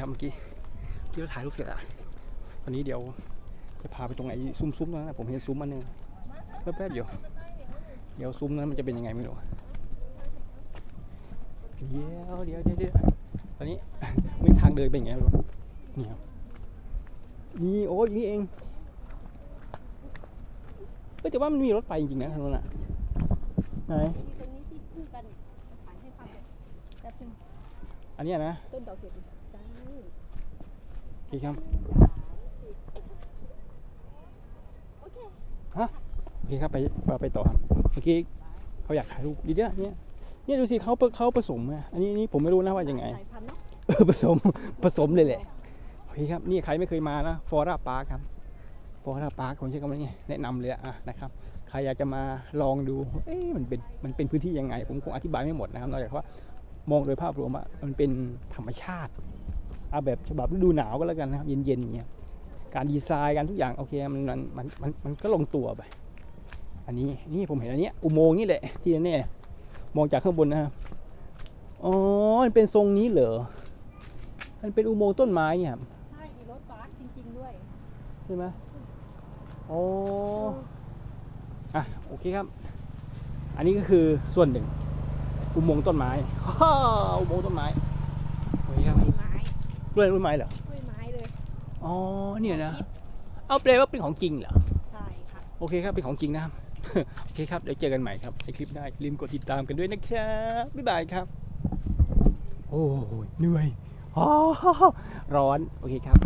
ครับเมื่อกี้ที่เราถ่ายรูปเสร็จอะวันนี้เดี๋ยวจะพาไปตรงไหนซุ้มๆตรงนั้นนะผมเห็นซุ้มอันหนึงแป๊บๆเดียวเดี๋ยวซุ้มนั้นมันจะเป็นยังไงไม่รู้เดี๋ยวเดี๋ยวเดี๋ยวเดี๋ยวตอนนี้ไม่ทางเดินเป็นยังไงไม่รู้นี่ครับนี่โอ้ยนี่เองเอ้ยแต่ว่ามันมีรถไปจริงๆนะทางนู้นอะไหนตรงนี้ที่คู่กันเนี่ยถ่ายให้ฟังแป๊บนึงอันเนี้ยนะต้นดอกเห็ด จ้าโอเคครับโอเคโอเคครับไปเราไปต่อครับเมื่อกี้เขาอยากถ่ายรูปดีเดียวเนี่ยเนี่ยดูสิเขาเขาผสมอะอันนี้อันนี้ผมไม่รู้นะว่ายังไงสายพันธุ์เนาะเออผสมผสมเลยแหละโอเคครับนี่ใครไม่เคยมานะฟอร่าพาร์คครับฟอร่าพาร์คผมใช้คำว่าไงแนะนำเลยอะนะครับใครอยากจะมาลองดูเอ๊ะมันเป็นมันเป็นพื้นที่ยังไง ผมคงอธิบายไม่หมดนะครับนอกจากว่ามองโดยภาพรวมว่ามันเป็นธรรมชาติ เอาแบบฉบับฤดูหนาวก็แล้วกันนะครับเย็นๆอย่างเงี้ยการดีไซน์การทุกอย่างโอเคมันมันมันมันมันก็ลงตัวไป อันนี้นี่ผมเห็นอันเนี้ยอุโมงค์นี่แหละที่แน่ๆมองจากข้างบนนะครับอ๋อมันเป็นทรงนี้เหรอมันเป็นอุโมงค์ต้นไม้เนี่ยครับใช่มีรถบัสจริงๆด้วยใช่ไหมอ๋ออะโอเคครับ อันนี้ก็คือส่วนหนึ่งอุโมงค์ต้นไม้ฮ่าอุโมงค์ต้นไม้โอเคครับ กล้วยไม้ กล้วยต้นไม้เหรอ กล้วยไม้เลย อ๋อ เนี่ยนะ เอาแปลว่าเป็นของจริงเหรอ ใช่ค่ะ โอเคครับ เป็นของจริงนะครับ โอเคครับ เดี๋ยวเจอกันใหม่ครับในคลิปหน้าอย่าลืมกดติดตามกันด้วยนะครับ บ๊ายบายครับ โอ้ยเหนื่อยอ้อร้อน โอเคครับ